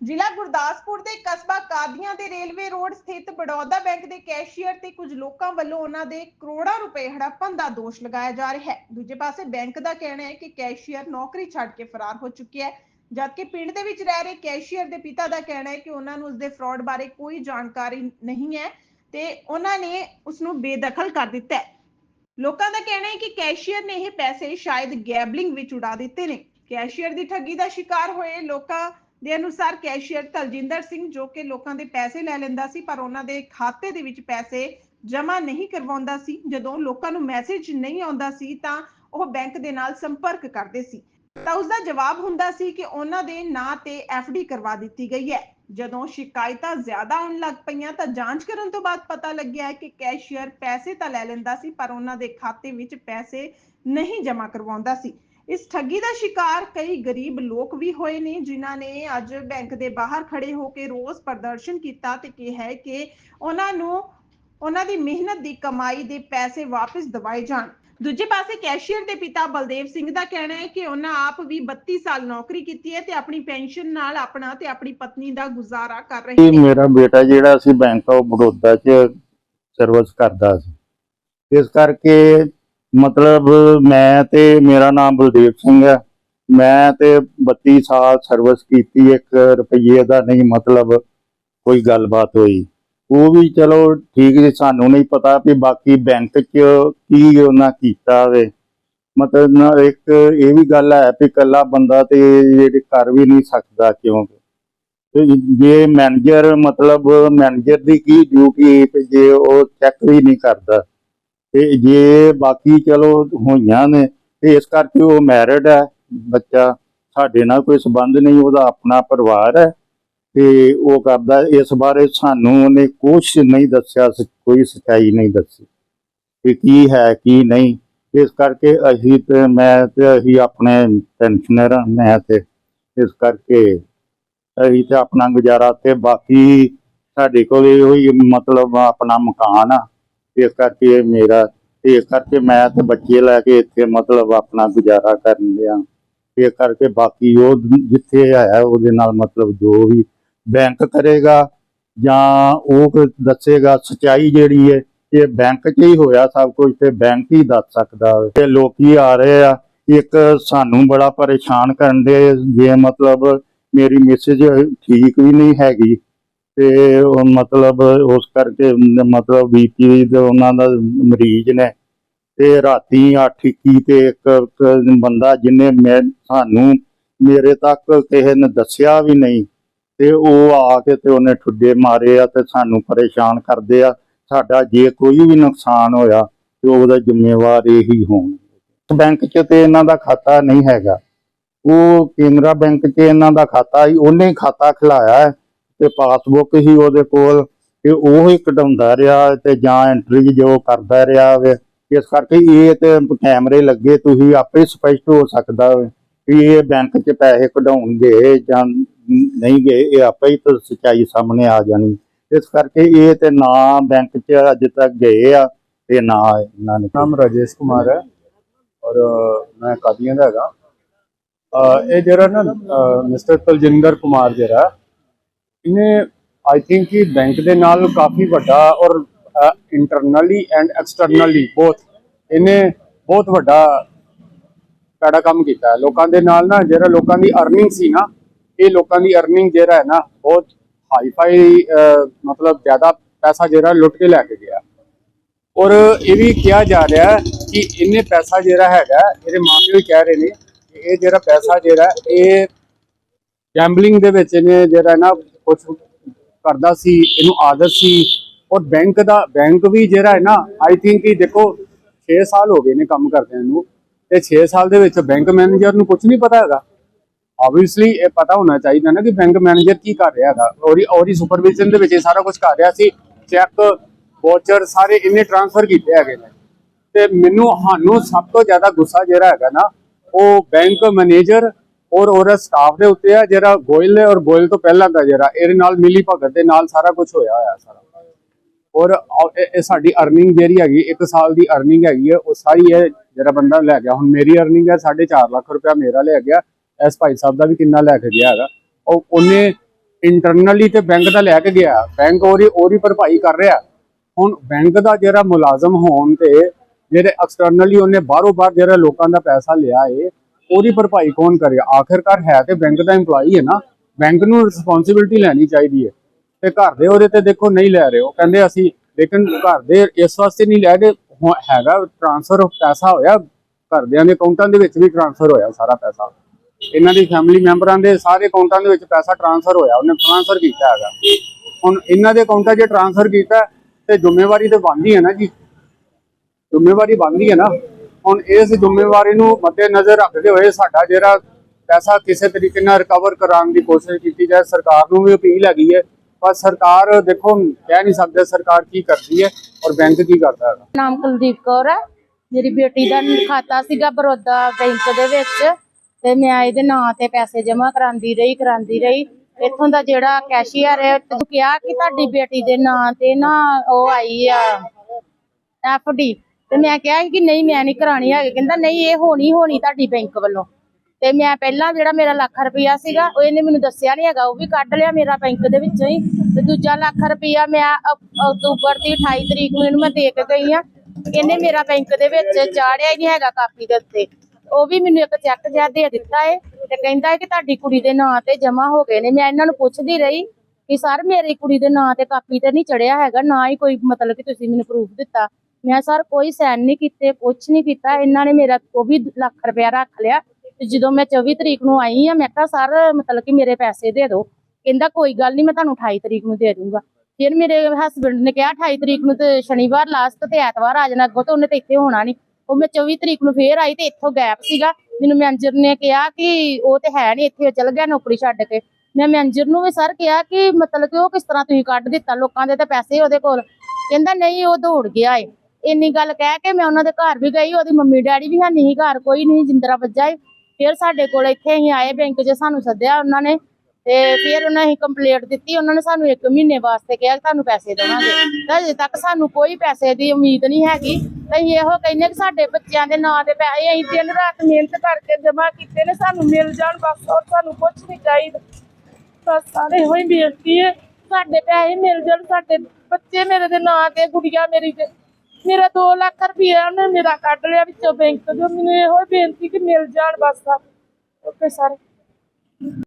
ਜ਼ਿਲ੍ਹਾ ਗੁਰਦਾਸਪੁਰ ਦੇ ਕਸਬਾ ਕਾਦੀਆਂ ਦੇ ਰੇਲਵੇ ਰੋਡ ਸਥਿਤ ਬੜੌਦਾ ਬੈਂਕ ਦੇ ਕੈਸ਼ੀਅਰ ਤੇ ਕੁਝ ਲੋਕਾਂ ਵੱਲੋਂ ਉਹਨਾਂ ਦੇ ਕਰੋੜਾਂ ਰੁਪਏ ਹੜੱਪਣ ਦਾ ਦੋਸ਼ ਲਗਾਇਆ ਜਾ ਰਿਹਾ ਹੈ। ਦੂਜੇ ਪਾਸੇ ਬੈਂਕ ਦਾ ਕਹਿਣਾ ਹੈ ਕਿ ਕੈਸ਼ੀਅਰ ਨੌਕਰੀ ਛੱਡ ਕੇ ਫਰਾਰ ਹੋ ਚੁੱਕਿਆ ਹੈ, ਜਦਕਿ ਪਿੰਡ ਦੇ ਵਿੱਚ ਰਹਿ ਰਹੇ ਕੈਸ਼ੀਅਰ ਦੇ ਪਿਤਾ ਦਾ ਕਹਿਣਾ ਹੈ ਕਿ ਉਹਨਾਂ ਨੂੰ ਉਸਦੇ ਫਰਾਡ ਬਾਰੇ ਕੋਈ ਜਾਣਕਾਰੀ ਨਹੀਂ ਹੈ ਤੇ ਉਹਨਾਂ ਨੇ ਉਸ ਨੂੰ ਬੇਦਖਲ ਕਰ ਦਿੱਤਾ ਹੈ। ਲੋਕਾਂ ਦਾ ਕਹਿਣਾ ਹੈ ਕਿ ਕੈਸ਼ੀਅਰ ਨੇ ਇਹ ਪੈਸੇ ਸ਼ਾਇਦ ਗੈਬਲਿੰਗ ਵਿੱਚ ਉਡਾ ਦਿੱਤੇ ਨੇ। ਕੈਸ਼ੀਅਰ ਦੀ ਠੱਗੀ ਦਾ ਸ਼ਿਕਾਰ ਹੋਏ ਲੋਕਾਂ ਦੇ ਅਨੁਸਾਰ ਕੈਸ਼ੀਅਰ ਤਲਜਿੰਦਰ ਸਿੰਘ ਜੋ ਕਿ ਲੋਕਾਂ ਦੇ ਪੈਸੇ ਲੈ ਲੈਂਦਾ ਸੀ, ਪਰ ਉਹਨਾਂ ਦੇ ਖਾਤੇ ਦੇ ਵਿੱਚ ਪੈਸੇ ਜਮ੍ਹਾਂ ਨਹੀਂ ਕਰਵਾਉਂਦਾ ਸੀ। ਜਦੋਂ ਲੋਕਾਂ ਨੂੰ ਮੈਸੇਜ ਨਹੀਂ ਆਉਂਦਾ ਸੀ, ਤਾਂ ਉਹ ਬੈਂਕ ਦੇ ਨਾਲ ਸੰਪਰਕ ਕਰਦੇ ਸੀ। ਤਾਂ ਉਸ ਦਾ ਜਵਾਬ ਹੁੰਦਾ ਸੀ ਕਿ ਉਹਨਾਂ ਦੇ ਨਾਂ ਤੇ ਡੀ ਕਰਵਾ ਦਿੱਤੀ ਗਈ ਹੈ। ਜਦੋਂ ਸ਼ਿਕਾਇਤਾਂ ਜ਼ਿਆਦਾ ਆਉਣ ਲੱਗ ਪਈਆਂ, ਤਾਂ ਜਾਂਚ ਕਰਨ ਤੋਂ ਬਾਅਦ ਪਤਾ ਲੱਗਿਆ ਕਿ ਕੈਸ਼ੀਅਰ ਪੈਸੇ ਤਾਂ ਲੈ ਲੈਂਦਾ ਸੀ, ਪਰ ਉਹਨਾਂ ਦੇ ਖਾਤੇ ਵਿੱਚ ਪੈਸੇ ਨਹੀਂ ਜਮ੍ਹਾਂ ਕਰਵਾਉਂਦਾ ਸੀ। ਇਸ ਠੱਗੀ ਦਾ ਸ਼ਿਕਾਰ ਕਈ ਗਰੀਬ ਲੋਕ ਵੀ ਹੋਏ ਨੇ, ਜਿਨ੍ਹਾਂ ਨੇ ਅੱਜ ਬੈਂਕ ਦੇ ਬਾਹਰ ਖੜੇ ਹੋ ਕੇ ਰੋਸ ਪ੍ਰਦਰਸ਼ਨ ਕੀਤਾ ਤੇ ਕਿਹਾ ਹੈ ਕਿ ਉਹਨਾਂ ਨੂੰ, ਉਹਨਾਂ ਦੀ ਮਿਹਨਤ ਦੀ ਕਮਾਈ ਦੇ ਪੈਸੇ ਵਾਪਸ ਦਿਵਾਏ ਜਾਣ। ਦੂਜੇ ਪਾਸੇ ਕੈਸ਼ੀਅਰ ਦੇ ਪਿਤਾ ਬਲਦੇਵ ਸਿੰਘ ਦਾ ਕਹਿਣਾ ਹੈ ਕਿ ਉਹਨਾਂ ਆਪ ਵੀ 32 ਸਾਲ ਨੌਕਰੀ ਕੀਤੀ ਹੈ ਤੇ ਆਪਣੀ ਪੈਨਸ਼ਨ ਨਾਲ ਆਪਣਾ ਤੇ ਆਪਣੀ ਪਤਨੀ ਦਾ ਗੁਜ਼ਾਰਾ ਕਰ ਰਹੇ ਨੇ। ਮੇਰਾ ਬੇਟਾ ਜਿਹੜਾ ਸੀ ਬੈਂਕ ਆਫ ਬੜੌਦਾ 'ਚ ਸਰਵਿਸ ਕਰਦਾ ਸੀ। ਇਸ ਕਰਕੇ ਮਤਲਬ ਮੈਂ ਤੇ ਮੇਰਾ ਨਾਮ ਬਲਦੇਵ ਸਿੰਘ ਹੈ। ਮੈਂ ਤੇ 32 ਸਾਲ ਸਰਵਿਸ ਕੀਤੀ, ਇੱਕ ਰੁਪਈਏ ਦਾ ਨਹੀਂ ਮਤਲਬ ਕੋਈ ਗੱਲਬਾਤ ਹੋਈ। ਉਹ ਵੀ ਚਲੋ ਠੀਕ ਜੀ, ਸਾਨੂੰ ਨਹੀਂ ਪਤਾ ਵੀ ਬਾਕੀ ਬੈਂਕ 'ਚ ਕੀ ਉਹਨਾਂ ਕੀਤਾ ਵੇ। ਮਤਲਬ ਇੱਕ ਇਹ ਵੀ ਗੱਲ ਹੈ ਵੀ ਇਕੱਲਾ ਬੰਦਾ ਤੇ ਜਿਹੜੇ ਕਰ ਵੀ ਨਹੀਂ ਸਕਦਾ ਕਿਉਂਕਿ ਜੇ ਮੈਨੇਜਰ ਮਤਲਬ ਮੈਨੇਜਰ ਦੀ ਕੀ ਡਿਊਟੀ ਤੇ ਜੇ ਉਹ ਚੈੱਕ ਵੀ ਨਹੀਂ ਕਰਦਾ। ਤੇ ਜੇ ਬਾਕੀ ਚਲੋ ਹੋਈਆਂ ਨੇ ਤੇ ਇਸ ਕਰਕੇ ਉਹ ਮੈਰਿਡ ਹੈ ਬੱਚਾ ਸਾਡੇ ਨਾਲ ਕੋਈ ਸਬੰਧ ਨਹੀਂ ਉਹਦਾ ਆਪਣਾ ਪਰਿਵਾਰ ਹੈ ਤੇ ਉਹ ਕਰਦਾ ਇਸ ਬਾਰੇ ਸਾਨੂੰ ਉਹਨੇ ਕੁਝ ਨਹੀਂ ਦੱਸਿਆ ਕੋਈ ਸਚਾਈ ਨਹੀਂ ਦੱਸੀ ਕਿ ਕੀ ਹੈ ਕੀ ਨਹੀਂ। ਇਸ ਕਰਕੇ ਅਸੀਂ ਤੇ ਮੈਂ ਤੇ ਅਸੀਂ ਆਪਣੇ ਪੈਨਸ਼ਨਰ ਹਾਂ, ਮੈਂ ਤੇ ਇਸ ਕਰਕੇ ਅਸੀਂ ਤੇ ਆਪਣਾ ਗੁਜ਼ਾਰਾ ਤੇ ਬਾਕੀ ਸਾਡੇ ਕੋਲ ਇਹੋ ਹੀ ਮਤਲਬ ਆਪਣਾ ਮਕਾਨ ਆ। ਇਸ ਕਰਕੇ ਇਹ ਮੇਰਾ ਤੇ ਇਸ ਕਰਕੇ ਮੈਂ ਤੇ ਬੱਚੇ ਲੈ ਕੇ ਇੱਥੇ ਮਤਲਬ ਆਪਣਾ ਗੁਜ਼ਾਰਾ ਕਰਨ ਲਿਆ ਇਸ ਕਰਕੇ ਬਾਕੀ ਉਹ ਜਿੱਥੇ ਆਇਆ ਉਹਦੇ ਨਾਲ ਮਤਲਬ ਜੋ ਵੀ ਬੈਂਕ ਕਰੇਗਾ ਜਾਂ ਉਹ ਦੱਸੇਗਾ, ਸਚਾਈ ਜਿਹੜੀ ਹੈ, ਇਹ ਬੈਂਕ 'ਚ ਹੀ ਹੋਇਆ ਸਭ ਕੁਝ ਤੇ ਬੈਂਕ ਹੀ ਦੱਸ ਸਕਦਾ ਤੇ ਲੋਕੀ ਆ ਰਹੇ ਆ, ਇੱਕ ਸਾਨੂੰ ਬੜਾ ਪਰੇਸ਼ਾਨ ਕਰਨ ਦੇ ਜੇ ਮਤਲਬ ਮੇਰੀ ਮੈਸੇਜ ਠੀਕ ਵੀ ਨਹੀਂ ਹੈਗੀ। ਤੇ ਉਹ ਮਤਲਬ ਉਸ ਕਰਕੇ ਮਤਲਬ ਬੀਪੀ ਦੇ ਉਹਨਾਂ ਦਾ ਮਰੀਜ਼ ਨੇ ਤੇ ਰਾਤੀ 8:21 ਤੇ ਇੱਕ ਬੰਦਾ ਜਿਹਨੇ ਮੈਂ ਸਾਨੂੰ ਮੇਰੇ ਤੱਕ ਕਿਸੇ ਨੇ ਦੱਸਿਆ ਵੀ ਨਹੀਂ ਤੇ ਉਹ ਆ ਕੇ ਤੇ ਉਹਨੇ ਠੁੱਡੇ ਮਾਰੇ ਆ ਤੇ ਸਾਨੂੰ ਪਰੇਸ਼ਾਨ ਕਰਦੇ ਆ। ਸਾਡਾ ਜੇ ਕੋਈ ਵੀ ਨੁਕਸਾਨ ਹੋਇਆ ਤੇ ਉਹਦਾ ਜ਼ਿੰਮੇਵਾਰ ਇਹੀ ਹੋਣ। ਬੈਂਕ 'ਚ ਤੇ ਇਹਨਾਂ ਦਾ ਖਾਤਾ ਨਹੀਂ ਹੈਗਾ। ਉਹ ਕੇਨਰਾ ਬੈਂਕ 'ਚ ਇਹਨਾਂ ਦਾ ਖਾਤਾ ਹੀ ਉਹਨੇ ਖਾਤਾ ਖਿਲਾਇਆ। ਹੈ ਤੇ ਪਾਸਬੁੱਕ ਹੀ ਉਹਦੇ ਕੋਲ ਤੇ ਉਹ ਹੀ ਕਢਾਉਂਦਾ ਰਿਹਾ ਤੇ ਜਾਂ ਐਂਟਰੀ ਜੋ ਕਰਦਾ ਰਿਹਾ ਵੇ। ਇਸ ਕਰਕੇ ਇਹ ਤੇ ਕੈਮਰੇ ਲੱਗੇ, ਤੁਸੀਂ ਆਪੇ ਸਪਸ਼ਟ ਹੋ ਸਕਦਾ ਵੇ ਵੀ ਇਹ ਬੈਂਕ 'ਚ ਪੈਸੇ ਕਢਾਉਣਗੇ ਜਾਂ ਨਹੀਂ ਗਏ, ਇਹ ਆਪੇ ਹੀ ਤਾਂ ਸਚਾਈ ਸਾਹਮਣੇ ਆ ਜਾਣੀ। ਇਸ ਕਰਕੇ ਇਹ ਤੇ ਨਾ ਬੈਂਕ 'ਚ ਅੱਜ ਤੱਕ ਗਏ ਆ ਤੇ ਨਾ ਇਹਨਾਂ ਨੇ। ਨਾਮ ਰਾਜੇਸ਼ ਕੁਮਾਰ ਹੈ ਔਰ ਮੈਂ ਕਾਦੀਆਂ ਦਾ ਹੈਗਾ। ਇਹ ਜਿਹੜਾ ਨਾ ਮਿਸਟਰ ਤਲਜਿੰਦਰ ਕੁਮਾਰ ਜਿਹੜਾ ਇਹਨੇ ਆਈ ਥਿੰਕ ਕਿ ਬੈਂਕ ਦੇ ਨਾਲ ਕਾਫੀ ਵੱਡਾ ਔਰ ਇੰਟਰਨਲੀ ਐਂਡ ਐਕਸਟਰਨਲੀ ਬੋਥ ਇਹਨੇ ਬਹੁਤ ਵੱਡਾ ਪੈੜਾ ਕੰਮ ਕੀਤਾ। ਲੋਕਾਂ ਦੇ ਨਾਲ ਨਾ ਜਿਹੜਾ ਲੋਕਾਂ ਦੀ ਅਰਨਿੰਗ ਸੀ ਨਾ, ਇਹ ਲੋਕਾਂ ਦੀ ਅਰਨਿੰਗ ਜਿਹੜਾ ਹੈ ਨਾ, ਬਹੁਤ ਹਾਈ ਫਾਈ ਮਤਲਬ ਜ਼ਿਆਦਾ ਪੈਸਾ ਜਿਹੜਾ ਲੁੱਟ ਕੇ ਲੈ ਕੇ ਗਿਆ। ਔਰ ਇਹ ਵੀ ਕਿਹਾ ਜਾ ਰਿਹਾ ਕਿ ਇਹਨੇ ਪੈਸਾ ਜਿਹੜਾ ਹੈਗਾ, ਇਹਦੇ ਮਾਪੇ ਵੀ ਕਹਿ ਰਹੇ ਨੇ ਕਿ ਇਹ ਜਿਹੜਾ ਪੈਸਾ ਜਿਹੜਾ, ਇਹ ਗੈਂਬਲਿੰਗ ਦੇ ਵਿੱਚ ਇਹਨੇ ਜਿਹੜਾ ਨਾ ਕੁਝ ਕਰਦਾ ਸੀ, ਇਹਨੂੰ ਆਦਤ ਸੀ। ਔਰ ਬੈਂਕ ਦਾ ਬੈਂਕ ਵੀ ਜਿਹੜਾ ਹੈ ਨਾ ਆਈ ਥਿੰਕ ਕਿ ਦੇਖੋ 6 ਸਾਲ ਹੋ ਗਏ ਨੇ ਕੰਮ ਕਰਦਿਆਂ ਨੂੰ। ਤੇ 6 ਸਾਲ ਦੇ ਵਿੱਚ ਬੈਂਕ ਮੈਨੇਜਰ ਨੂੰ ਕੁਝ ਨਹੀਂ ਪਤਾ ਹੈਗਾ। ਆਬਵੀਅਸਲੀ ਇਹ ਪਤਾ ਹੋਣਾ ਚਾਹੀਦਾ ਨਾ ਕਿ ਬੈਂਕ ਮੈਨੇਜਰ ਕੀ ਕਰ ਰਿਹਾ ਹੈਗਾ। ਔਰ ਔਰੀ ਸੁਪਰਵਿਜ਼ਨ ਦੇ ਵਿੱਚ ਇਹ ਸਾਰਾ ਕੁਝ ਕਰ ਰਿਹਾ ਸੀ। ਚੈੱਕ ਵਾਚਰ ਸਾਰੇ ਇਹਨੇ ਟ੍ਰਾਂਸਫਰ ਕੀਤੇ ਹੈਗੇ ਨੇ। ਤੇ ਮੈਨੂੰ ਸਾਨੂੰ ਸਭ ਤੋਂ ਜ਼ਿਆਦਾ ਗੁੱਸਾ ਜਿਹੜਾ ਹੈਗਾ ਨਾ, ਉਹ ਬੈਂਕ ਮੈਨੇਜਰ ਔਰ ਉਹਦਾ ਸਟਾਫ ਦੇ ਉੱਤੇ ਆ, ਜਿਹੜਾ ਗੋਇਲ ਨੇ ਔਰ ਗੋਇਲ ਤੋਂ ਪਹਿਲਾਂ ਦਾ ਜਿਹੜਾ, ਇਹਦੇ ਨਾਲ ਮਿਲੀ ਭਗਤ ਦੇ ਨਾਲ ਸਾਰਾ ਕੁਝ ਹੋਇਆ ਹੋਇਆ ਸਾਰਾ। ਔਰ ਇਹ ਸਾਡੀ ਅਰਨਿੰਗ ਜਿਹੜੀ ਹੈਗੀ 1 ਸਾਲ ਦੀ ਅਰਨਿੰਗ ਹੈਗੀ ਹੈ ਉਹ ਸਾਰੀ ਇਹ ਜਿਹੜਾ ਬੰਦਾ ਲੈ ਗਿਆ। ਹੁਣ ਮੇਰੀ ਅਰਨਿੰਗ ਹੈ 4.5 ਲੱਖ ਰੁਪਇਆ ਮੇਰਾ ਲੈ ਗਿਆ। ਇਸ ਭਾਈ ਸਾਹਿਬ ਦਾ ਵੀ ਕਿੰਨਾ ਲੈ ਕੇ ਗਿਆ ਹੈਗਾ। ਉਹ, ਉਹਨੇ ਇੰਟਰਨਲੀ ਤੇ ਬੈਂਕ ਦਾ ਲੈ ਕੇ ਗਿਆ। ਬੈਂਕ ਉਹਦੀ ਉਹਦੀ ਭਰਪਾਈ ਕਰ ਰਿਹਾ। ਹੁਣ ਬੈਂਕ ਦਾ ਜਿਹੜਾ ਮੁਲਾਜ਼ਮ ਹੋਣ ਤੇ, ਜਿਹੜੇ ਐਕਸਟਰਨਲੀ ਉਹਨੇ ਬਾਹਰੋਂ ਬਾਹਰ ਜਿਹੜਾ ਲੋਕਾਂ ਦਾ ਪੈਸਾ ਲਿਆ ਏ ਉਹਦੀ ਭਰਪਾਈ ਕੌਣ ਕਰੇਗਾ ਆਖਿਰਕਾਰ ਹੈ ਤੇ ਬੈਂਕ ਦਾ EMPLOYE ਹੈ ਨਾ। ਬੈਂਕ ਨੂੰ ਰਿਸਪੌਂਸਿਬਿਲਟੀ ਲੈਣੀ ਚਾਹੀਦੀ ਹੈ। ਤੇ ਘਰ ਦੇ ਉਹਦੇ ਤੇ ਦੇਖੋ ਨਹੀਂ ਲੈ ਰਹੇ। ਉਹ ਕਹਿੰਦੇ ਅਸੀਂ ਲੇਕਿਨ ਘਰ ਦੇ ਇਸ ਵਾਸਤੇ ਨਹੀਂ ਲੈ ਕੇ ਹੈਗਾ ਟ੍ਰਾਂਸਫਰ ਪੈਸਾ ਹੋਇਆ। ਘਰਦਿਆਂ ਦੇ ਅਕਾਊਂਟਾਂ ਦੇ ਵਿੱਚ ਵੀ ਟ੍ਰਾਂਸਫਰ ਹੋਇਆ ਸਾਰਾ ਪੈਸਾ। ਇਹਨਾਂ ਦੀ ਫੈਮਿਲੀ ਮੈਂਬਰਾਂ ਦੇ ਸਾਰੇ ਅਕਾਊਂਟਾਂ ਦੇ ਵਿੱਚ ਪੈਸਾ ਟ੍ਰਾਂਸਫਰ ਹੋਇਆ। ਉਹਨੇ ਟ੍ਰਾਂਸਫਰ ਕੀਤਾ ਹੈਗਾ। ਹੁਣ ਇਹਨਾਂ ਦੇ ਅਕਾਊਂਟਾਂ 'ਚ ਟ੍ਰਾਂਸਫਰ ਕੀਤਾ ਤੇ ਜ਼ਿੰਮੇਵਾਰੀ ਤੇ ਬਣਦੀ ਹੈ ਨਾ ਜੀ। ਜ਼ਿੰਮੇਵਾਰੀ ਬਣਦੀ ਹੈ ਨਾ। ਹੁਣ ਇਸ ਜ਼ਿੰਮੇਵਾਰੀ ਨੂੰ ਮੱਦੇ ਰੱਖਦੇ ਹੋਏ ਸਾਡਾ ਜਿਹੜਾ ਪੈਸਾ ਕਿਸੇ ਤਰੀਕੇ ਨਾਲ ਰਿਕਵਰ ਕਰਾਉਣ ਦੀ ਕੋਸ਼ਿਸ਼ ਕੀਤੀ ਜਾਏ, ਸਰਕਾਰ ਨੂੰ ਵੀ ਅਪੀਲ ਹੈਗੀ ਹੈ। ਪਰ ਸਰਕਾਰ ਦੇਖੋ, ਕਹਿ ਨਹੀਂ ਸਕਦੇ ਸਰਕਾਰ ਕੀ ਕਰਦੀ ਹੈ ਔਰ ਬੈਂਕ ਕੀ ਕਰਦਾ ਹੈਗਾ। ਨਾਮ ਕੁਲਦੀਪ ਕੌਰ ਹੈ। ਮੇਰੀ ਬੇਟੀ ਦਾ ਖਾਤਾ ਸੀਗਾ ਬਰੋਦਾ ਬੈਂਕ ਦੇ ਵਿੱਚ ਤੇ ਮੈਂ ਇਹਦੇ ਨਾਂ ਤੇ ਪੈਸੇ ਜਮ੍ਹਾਂ ਕਰਾਂਦੀ ਰਹੀ ਕਰਾਂਦੀ ਰਹੀ। ਇੱਥੋਂ ਦਾ ਜਿਹੜਾ ਕੈਸ਼ੀਅਰ ਹੈ ਉਹ ਕਿਹਾ ਕਿ ਤੁਹਾਡੀ ਬੇਟੀ ਦੇ ਨਾਂ ਤੇ ਨਾ ਉਹ ਆਈ ਆ ਡੀ। ਤੇ ਮੈਂ ਕਿਹਾ ਕਿ ਨਹੀਂ, ਮੈਂ ਨਹੀਂ ਕਰਾਣੀ ਹੈਗੀ। ਕਹਿੰਦਾ, ਨਹੀਂ, ਇਹ ਹੋਣੀ ਹੋਣੀ ਤੁਹਾਡੀ ਬੈਂਕ ਵੱਲੋਂ। ਤੇ ਮੈਂ ਪਹਿਲਾਂ ਜਿਹੜਾ ਮੇਰਾ ਲੱਖ ਰੁਪਇਆ ਸੀਗਾ, ਉਹ ਇਹਨੇ ਮੈਨੂੰ ਦੱਸਿਆ ਨਹੀਂ ਹੈਗਾ, ਉਹ ਵੀ ਕੱਢ ਲਿਆ ਮੇਰਾ ਬੈਂਕ ਦੇ ਵਿੱਚੋਂ ਹੀ। ਤੇ ਦੂਜਾ ਲੱਖ ਰੁਪਇਆ ਮੈਂ ਅਕਤੂਬਰ ਦੀ 28 ਤਰੀਕ ਨੂੰ ਇਹਨੂੰ ਮੈਂ ਦੇ ਕੇ ਗਈ ਆ ਇਹਨੇ ਮੇਰਾ ਬੈਂਕ ਦੇ ਵਿੱਚ ਚਾੜਿਆ ਹੀ ਨਹੀਂ ਹੈਗਾ ਕਾਪੀ ਦੇ ਉੱਤੇ। ਉਹ ਵੀ ਮੈਨੂੰ ਇੱਕ ਚੈੱਕ ਜਿਹਾ ਦੇ ਦਿੱਤਾ ਏ ਤੇ ਕਹਿੰਦਾ ਕਿ ਤੁਹਾਡੀ ਕੁੜੀ ਦੇ ਨਾਂ ਤੇ ਜਮਾ ਹੋ ਗਏ ਨੇ। ਮੈਂ ਇਹਨਾਂ ਨੂੰ ਪੁੱਛਦੀ ਰਹੀ ਕਿ, ਸਰ, ਮੇਰੀ ਕੁੜੀ ਦੇ ਨਾਂ ਤੇ ਕਾਪੀ ਤੇ ਨਹੀਂ ਚੜਿਆ ਹੈਗਾ, ਨਾ ਹੀ ਕੋਈ ਮਤਲਬ ਕਿ ਤੁਸੀਂ ਮੈਨੂੰ ਪ੍ਰੂਫ ਦਿੱਤਾ। ਮੈਂ ਸਰ ਕੋਈ ਸਾਈਨ ਨਹੀਂ ਕੀਤੇ, ਕੁਛ ਨਹੀਂ ਕੀਤਾ। ਇਹਨਾਂ ਨੇ ਮੇਰਾ ਉਹ ਵੀ ਲੱਖ ਰੁਪਇਆ ਰੱਖ ਲਿਆ। ਤੇ ਜਦੋਂ ਮੈਂ 24 ਤਰੀਕ ਨੂੰ ਆਈ ਆ, ਮੈਂ ਕਿਹਾ, ਸਰ, ਮਤਲਬ ਕਿ ਮੇਰੇ ਪੈਸੇ ਦੇ ਦਿਓ। ਕਹਿੰਦਾ, ਕੋਈ ਗੱਲ ਨਹੀਂ, ਮੈਂ ਤੁਹਾਨੂੰ 28 ਤਰੀਕ ਨੂੰ ਦੇ ਦੂੰਗਾ। ਫਿਰ ਮੇਰੇ ਹਸਬੰਡ ਨੇ ਕਿਹਾ 28 ਤਰੀਕ ਨੂੰ ਤੇ ਸ਼ਨੀਵਾਰ ਲਾਸਟ ਤੇ ਐਤਵਾਰ ਆ ਜਾਣਾ ਅੱਗੋਂ ਤੇ ਉਹਨੇ ਤੇ ਇੱਥੇ ਹੋਣਾ ਨਹੀਂ। ਉਹ ਮੈਂ 24 ਤਰੀਕ ਨੂੰ ਫੇਰ ਆਈ ਤੇ ਇੱਥੋਂ ਗੈਪ ਸੀਗਾ। ਮੈਨੂੰ ਮੈਨੇਜਰ ਨੇ ਕਿਹਾ ਕਿ ਉਹ ਤੇ ਹੈ ਨਹੀਂ, ਇੱਥੇ ਚਲ ਗਿਆ ਨੌਕਰੀ ਛੱਡ ਕੇ। ਮੈਂ ਮੈਨੇਜਰ ਨੂੰ ਵੀ ਸਰ ਕਿਹਾ ਕਿ ਮਤਲਬ ਕਿ ਉਹ ਕਿਸ ਤਰ੍ਹਾਂ ਤੁਸੀਂ ਕੱਢ ਦਿੱਤਾ? ਲੋਕਾਂ ਦੇ ਤੇ ਪੈਸੇ ਉਹਦੇ ਕੋਲ। ਕਹਿੰਦਾ, ਨਹੀਂ, ਉਹ ਦੌੜ ਗਿਆ ਏ। ਇੰਨੀ ਗੱਲ ਕਹਿ ਕੇ ਮੈਂ ਉਹਨਾਂ ਦੇ ਘਰ ਵੀ ਗਈ, ਉਹਦੀ ਮੰਮੀ ਡੈਡੀ ਵੀ ਹੈ ਨਹੀਂ ਘਰ, ਕੋਈ ਨਹੀਂ, ਜਿੰਦਰਾ ਵੱਜਾ ਏ। ਫਿਰ ਸਾਡੇ ਕੋਲ ਇੱਥੇ ਅਸੀਂ ਆਏ, ਬੈਂਕ 'ਚ ਸਾਨੂੰ ਸੱਦਿਆ ਉਹਨਾਂ ਨੇ ਤੇ ਫਿਰ ਉਹਨਾਂ ਨੇ ਕੰਪਲੀਟ ਦਿੱਤੀ, ਉਹਨਾਂ ਨੇ ਸਾਨੂੰ 1 ਮਹੀਨੇ ਵਾਸਤੇ ਕਿਹਾ ਤੁਹਾਨੂੰ ਪੈਸੇ ਦੇਵਾਂਗੇ। ਤਾਂ ਅਜੇ ਤੱਕ ਸਾਨੂੰ ਕੋਈ ਪੈਸੇ ਦੀ ਉਮੀਦ ਨਹੀਂ ਹੈਗੀ। ਅਸੀਂ ਇਹੋ ਕਹਿੰਦੇ ਕਿ ਸਾਡੇ ਬੱਚਿਆਂ ਦੇ ਨਾਂ ਦੇ ਪੈਸੇ ਅਸੀਂ ਦਿਨ ਰਾਤ ਮਿਹਨਤ ਕਰਕੇ ਜਮਾ ਕੀਤੇ ਨੇ, ਸਾਨੂੰ ਮਿਲ ਜਾਣ ਬਸ, ਹੋਰ ਸਾਨੂੰ ਕੁਝ ਨਹੀਂ ਚਾਹੀਦਾ। ਬਸ ਸਾਰੇ ਹੋਈ ਬੇਨਤੀ ਹੈ, ਸਾਡੇ ਪੈਸੇ ਮਿਲ ਜਾਣ, ਸਾਡੇ ਬੱਚੇ ਮੇਰੇ ਦੇ ਨਾਂ ਤੇ, ਗੁੜੀਆ ਮੇਰੀ ਤੇ। ਮੇਰਾ 2 ਲੱਖ ਰੁਪਇਆ ਉਹਨੇ ਮੇਰਾ ਕੱਢ ਲਿਆ ਵਿੱਚੋਂ ਬੈਂਕ ਤੋਂ ਮੈਨੂੰ ਇਹੋ ਬੇਨਤੀ ਕਿ ਮਿਲ ਜਾਣ ਬਸ। Okay sir